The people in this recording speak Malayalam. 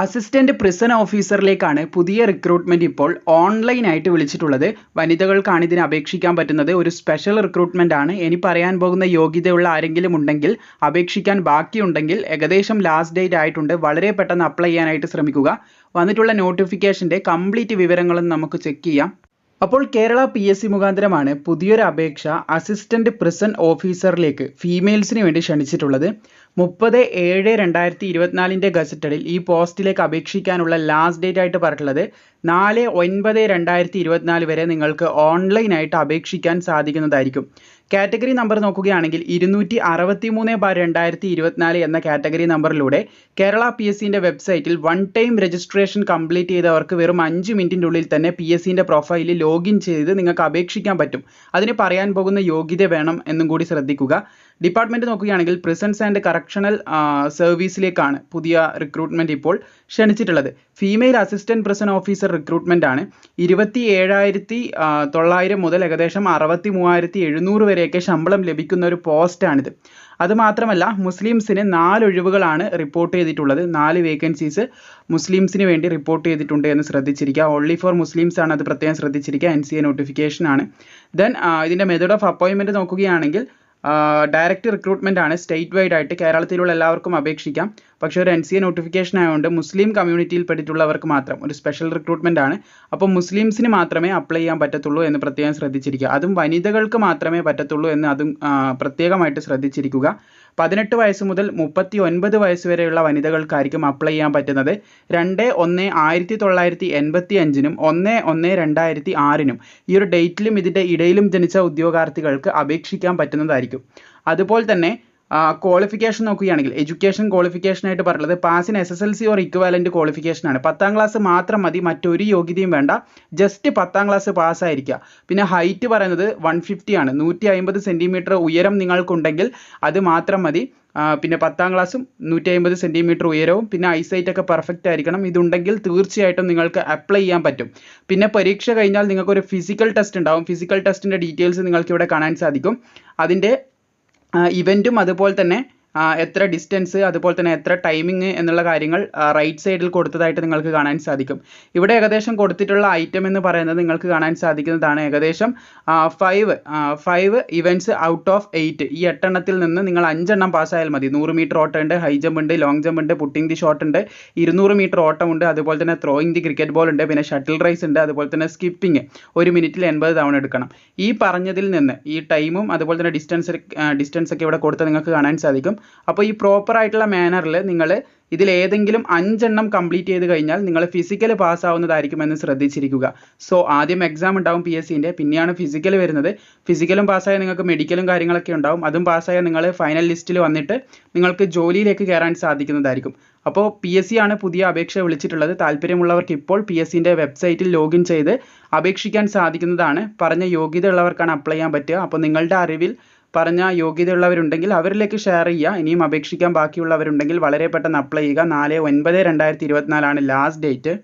അസിസ്റ്റന്റ് പ്രിസൺ ഓഫീസറിലേക്കാണ് പുതിയ റിക്രൂട്ട്മെന്റ് ഇപ്പോൾ ഓൺലൈനായിട്ട് വിളിച്ചിട്ടുള്ളത്. വനിതകൾക്കാണ് ഇതിന് അപേക്ഷിക്കാൻ പറ്റുന്നത്. ഒരു സ്പെഷ്യൽ റിക്രൂട്ട്മെന്റ് ആണ്. ഇനി പറയാൻ പോകുന്ന യോഗ്യതയുള്ള ആരെങ്കിലും ഉണ്ടെങ്കിൽ അപേക്ഷിക്കാൻ ബാക്കിയുണ്ടെങ്കിൽ ഏകദേശം ലാസ്റ്റ് ഡേറ്റ് ആയിട്ടുണ്ട്. വളരെ പെട്ടെന്ന് അപ്ലൈ ചെയ്യാനായിട്ട് ശ്രമിക്കുക. വന്നിട്ടുള്ള നോട്ടിഫിക്കേഷന്റെ കംപ്ലീറ്റ് വിവരങ്ങളും നമുക്ക് ചെക്ക് ചെയ്യാം. അപ്പോൾ കേരള പി എസ് സി മുഖാന്തരമാണ് പുതിയൊരു അപേക്ഷ അസിസ്റ്റന്റ് പ്രിസന്റ് ഓഫീസറിലേക്ക് ഫീമെയിൽസിന് വേണ്ടി ക്ഷണിച്ചിട്ടുള്ളത്. മുപ്പത് ഏഴ് രണ്ടായിരത്തി ഇരുപത്തിനാലിന്റെ ഗസറ്റഡിൽ ഈ പോസ്റ്റിലേക്ക് അപേക്ഷിക്കാനുള്ള ലാസ്റ്റ് ഡേറ്റ് ആയിട്ട് പറഞ്ഞിട്ടുള്ളത് നാല് ഒൻപത് രണ്ടായിരത്തി ഇരുപത്തിനാല് വരെ നിങ്ങൾക്ക് ഓൺലൈനായിട്ട് അപേക്ഷിക്കാൻ സാധിക്കുന്നതായിരിക്കും. കാറ്റഗറി നമ്പർ നോക്കുകയാണെങ്കിൽ ഇരുന്നൂറ്റി അറുപത്തി മൂന്ന് ബാർ രണ്ടായിരത്തി ഇരുപത്തിനാല് എന്ന കാറ്റഗറി നമ്പറിലൂടെ കേരള പി എസ് സിന്റെ വെബ്സൈറ്റിൽ വൺ ടൈം രജിസ്ട്രേഷൻ കംപ്ലീറ്റ് ചെയ്തവർക്ക് വെറും അഞ്ച് മിനിറ്റിന്റെ ഉള്ളിൽ തന്നെ പി എസ് സിന്റെ പ്രൊഫൈലിൽ ലോഗിൻ ചെയ്ത് നിങ്ങൾക്ക് അപേക്ഷിക്കാൻ പറ്റും. അതിന് പറയാൻ പോകുന്ന യോഗ്യത വേണം എന്നും കൂടി ശ്രദ്ധിക്കുക. ഡിപ്പാർട്ട്മെന്റ് നോക്കുകയാണെങ്കിൽ പ്രിസൺസ് ആൻഡ് കറക്ഷണൽ സർവീസിലേക്കാണ് പുതിയ റിക്രൂട്ട്മെന്റ് ഇപ്പോൾ ക്ഷണിച്ചിട്ടുള്ളത്. Female assistant prison officer recruitment ആണ്. ഇരുപത്തി ഏഴായിരത്തി തൊള്ളായിരം മുതൽ ഏകദേശം അറുപത്തി മൂവായിരത്തി എഴുന്നൂറ് വരെയൊക്കെ ശമ്പളം ലഭിക്കുന്ന ഒരു പോസ്റ്റാണിത് അതുമാത്രമല്ല മുസ്ലിംസിന് നാല് ഒഴിവുകളാണ് റിപ്പോർട്ട് ചെയ്തിട്ടുള്ളത്. നാല് വേക്കൻസീസ് മുസ്ലിംസിന് വേണ്ടി റിപ്പോർട്ട് ചെയ്തിട്ടുണ്ട് എന്ന് ശ്രദ്ധിച്ചിരിക്കുക. ഓൺലി ഫോർ മുസ്ലിംസ് ആണ് അത് പ്രത്യേകം ശ്രദ്ധിച്ചിരിക്കുക. എൻ സി എ നോട്ടിഫിക്കേഷൻ ആണ്. ദെൻ ഇതിന്റെ മെത്തേഡ് ഓഫ് അപ്പോയിൻമെന്റ് നോക്കുകയാണെങ്കിൽ ഡയറക്റ്റ് റിക്രൂട്ട്മെന്റ് ആണ് സ്റ്റേറ്റ് വൈഡ് ആയിട്ട് കേരളത്തിലുള്ള എല്ലാവർക്കും അപേക്ഷിക്കാം. പക്ഷേ ഒരു എൻ സി എ നോട്ടിഫിക്കേഷൻ ആയതുകൊണ്ട് മുസ്ലിം കമ്മ്യൂണിറ്റിയിൽ പെട്ടിട്ടുള്ളവർക്ക് മാത്രം ഒരു സ്പെഷ്യൽ റിക്രൂട്ട്മെന്റ് ആണ്. അപ്പോൾ മുസ്ലിംസിന് മാത്രമേ അപ്ലൈ ചെയ്യാൻ പറ്റത്തുള്ളൂ എന്ന് പ്രത്യേകം ശ്രദ്ധിച്ചിരിക്കുക. അതും വനിതകൾക്ക് മാത്രമേ പറ്റത്തുള്ളൂ എന്ന് അതും പ്രത്യേകമായിട്ട് ശ്രദ്ധിച്ചിരിക്കുക. പതിനെട്ട് വയസ്സ് മുതൽ മുപ്പത്തി ഒൻപത് വയസ്സ് വരെയുള്ള വനിതകൾക്കായിരിക്കും അപ്ലൈ ചെയ്യാൻ പറ്റുന്നത്. രണ്ട് ഒന്ന് ആയിരത്തി തൊള്ളായിരത്തി എൺപത്തി അഞ്ചിനും ഒന്ന് ഒന്ന് രണ്ടായിരത്തി ആറിനും ഈ ഒരു ഡേറ്റിലും ഇതിന്റെ ഇടയിലും ജനിച്ച ഉദ്യോഗാർത്ഥികൾക്ക് അപേക്ഷിക്കാൻ പറ്റുന്നതായിരിക്കും. അതുപോലെ തന്നെ ക്വാളിഫിക്കേഷൻ നോക്കുകയാണെങ്കിൽ എഡ്യൂക്കേഷൻ ക്വാളിഫിക്കേഷൻ ആയിട്ട് പറയുന്നത് പാസിന് S S L C or equivalent qualification ആണ്. പത്താം ക്ലാസ് മാത്രം മതി മറ്റൊരു യോഗ്യതയും വേണ്ട. ജസ്റ്റ് പത്താം ക്ലാസ് പാസ്സായിരിക്കുക പിന്നെ ഹൈറ്റ് പറയുന്നത് വൺ ഫിഫ്റ്റി ആണ്. നൂറ്റി അമ്പത് സെന്റിമീറ്റർ ഉയരം നിങ്ങൾക്കുണ്ടെങ്കിൽ അത് മാത്രം മതി. പിന്നെ പത്താം ക്ലാസ്സും നൂറ്റി അമ്പത് സെന്റിമീറ്റർ ഉയരവും പിന്നെ ഐസൈറ്റ് ഒക്കെ പെർഫെക്റ്റ് ആയിരിക്കണം. ഇതുണ്ടെങ്കിൽ തീർച്ചയായിട്ടും നിങ്ങൾക്ക് അപ്ലൈ ചെയ്യാൻ പറ്റും. പിന്നെ പരീക്ഷ കഴിഞ്ഞാൽ നിങ്ങൾക്ക് ഒരു ഫിസിക്കൽ ടെസ്റ്റ് ഉണ്ടാവും ഫിസിക്കൽ ടെസ്റ്റിന്റെ ഡീറ്റെയിൽസ് നിങ്ങൾക്ക് ഇവിടെ കാണാൻ സാധിക്കും. അതിന്റെ ഇവന്റും അതുപോലെ തന്നെ എത്ര ഡിസ്റ്റൻസ് അതുപോലെ തന്നെ എത്ര ടൈമിംഗ് എന്നുള്ള കാര്യങ്ങൾ റൈറ്റ് സൈഡിൽ കൊടുത്തതായിട്ട് നിങ്ങൾക്ക് കാണാൻ സാധിക്കും. ഇവിടെ ഏകദേശം കൊടുത്തിട്ടുള്ള ഐറ്റം എന്ന് പറയുന്നത് നിങ്ങൾക്ക് കാണാൻ സാധിക്കുന്നതാണ് ഏകദേശം five five events out of eight ഈ എട്ടെണ്ണത്തിൽ നിന്ന് നിങ്ങൾ അഞ്ചെണ്ണം പാസ്സായാൽ മതി. നൂറ് മീറ്റർ ഓട്ടം ഉണ്ട് ഹൈ ജമ്പ് ഉണ്ട് ലോങ് ജമ്പ് ഉണ്ട് പുട്ടിംഗ് ദി ഷോട്ട് ഉണ്ട് ഇരുന്നൂറ് മീറ്റർ ഓട്ടമുണ്ട് അതുപോലെ തന്നെ ത്രോയിങ് ദി ക്രിക്കറ്റ് ബോൾ ഉണ്ട് പിന്നെ ഷട്ടിൽ റൈസ് ഉണ്ട് അതുപോലെ തന്നെ സ്കിപ്പിംഗ് ഒരു മിനിറ്റിൽ എൺപത് തവണ എടുക്കണം. ഈ പറഞ്ഞതിൽ നിന്ന് ഈ ടൈമും അതുപോലെ തന്നെ ഡിസ്റ്റൻസ് ഡിസ്റ്റൻസ് ഒക്കെ ഇവിടെ കൊടുത്ത് നിങ്ങൾക്ക് കാണാൻ സാധിക്കും. അപ്പോൾ ഈ പ്രോപ്പർ ആയിട്ടുള്ള മാനറിൽ നിങ്ങൾ ഇതിൽ ഏതെങ്കിലും അഞ്ചെണ്ണം കംപ്ലീറ്റ് ചെയ്ത് കഴിഞ്ഞാൽ നിങ്ങൾ ഫിസിക്കൽ പാസ്സാവുന്നതായിരിക്കുമെന്ന് ശ്രദ്ധിച്ചിരിക്കുക. സോ ആദ്യം എക്സാം ഉണ്ടാവും പി എസ് സിന്റെ പിന്നെയാണ് ഫിസിക്കൽ വരുന്നത്. ഫിസിക്കലും പാസ്സായാൽ നിങ്ങൾക്ക് മെഡിക്കലും കാര്യങ്ങളൊക്കെ ഉണ്ടാവും. അതും പാസ്സായാൽ നിങ്ങൾ ഫൈനൽ ലിസ്റ്റിൽ വന്നിട്ട് നിങ്ങൾക്ക് ജോലിയിലേക്ക് കയറാൻ സാധിക്കുന്നതായിരിക്കും. അപ്പോൾ പി എസ് സി ആണ് പുതിയ അപേക്ഷ വിളിച്ചിട്ടുള്ളത്. താല്പര്യമുള്ളവർക്ക് ഇപ്പോൾ പി എസ് സിന്റെ വെബ്സൈറ്റിൽ ലോഗിൻ ചെയ്ത് അപേക്ഷിക്കാൻ സാധിക്കുന്നതാണ്. പറഞ്ഞ യോഗ്യത ഉള്ളവർക്കാണ് അപ്ലൈ ചെയ്യാൻ പറ്റുക. അപ്പോൾ നിങ്ങളുടെ അറിവിൽ പറഞ്ഞ യോഗ്യതയുള്ളവരുണ്ടെങ്കിൽ അവരിലേക്ക് ഷെയർ ചെയ്യുക. ഇനിയും അപേക്ഷിക്കാൻ ബാക്കിയുള്ളവരുണ്ടെങ്കിൽ വളരെ പെട്ടെന്ന് അപ്ലൈ ചെയ്യുക. നാല് ഒൻപത് രണ്ടായിരത്തി ഇരുപത്തിനാലാണ് ലാസ്റ്റ് ഡേറ്റ്